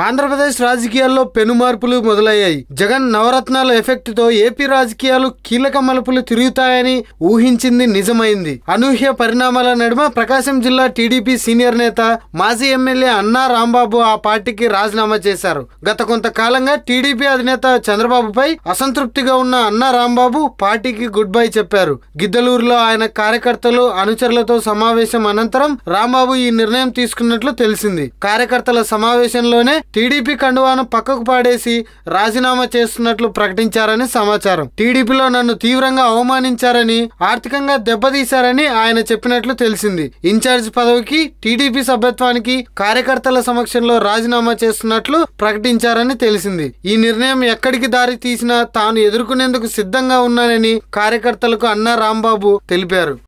ఆంధ్రప్రదేశ్ రాజకీయాల్లో పెను మార్పులు మొదలయ్యాయి. జగన్ నవరత్నాల ఎఫెక్ట్తో ఏపీ రాజకీయాలు కీలక మలుపులు తిరుగుతాయని ఊహించింది నిజమైంది. అనూహ్య పరిణామాల నడుమ ప్రకాశం జిల్లా టీడీపీ సీనియర్ నేత మాజీ ఎమ్మెల్యే అన్నా రాంబాబు ఆ పార్టీకి రాజీనామా చేశారు. గత కొంతకాలంగా టీడీపీ అధినేత చంద్రబాబుపై అసంతృప్తిగా ఉన్న అన్నా రాంబాబు పార్టీకి గుడ్ బై చెప్పారు. గిద్దలూరులో ఆయన కార్యకర్తలు అనుచరులతో సమావేశం అనంతరం రాంబాబు ఈ నిర్ణయం తీసుకున్నట్లు తెలిసింది. కార్యకర్తల సమావేశంలోనే టీడీపీ కండువాను పక్కకు పాడేసి రాజీనామా చేస్తున్నట్లు ప్రకటించారని సమాచారం. టీడీపీలో నన్ను తీవ్రంగా అవమానించారని ఆర్థికంగా దెబ్బతీశారని ఆయన చెప్పినట్లు తెలిసింది. ఇన్ఛార్జ్ పదవికి టీడీపీ సభ్యత్వానికి కార్యకర్తల సమక్షంలో రాజీనామా చేస్తున్నట్లు ప్రకటించారని తెలిసింది. ఈ నిర్ణయం ఎక్కడికి దారి తీసినా తాను ఎదుర్కొనేందుకు సిద్ధంగా ఉన్నానని కార్యకర్తలకు అన్నా రాంబాబు తెలిపారు.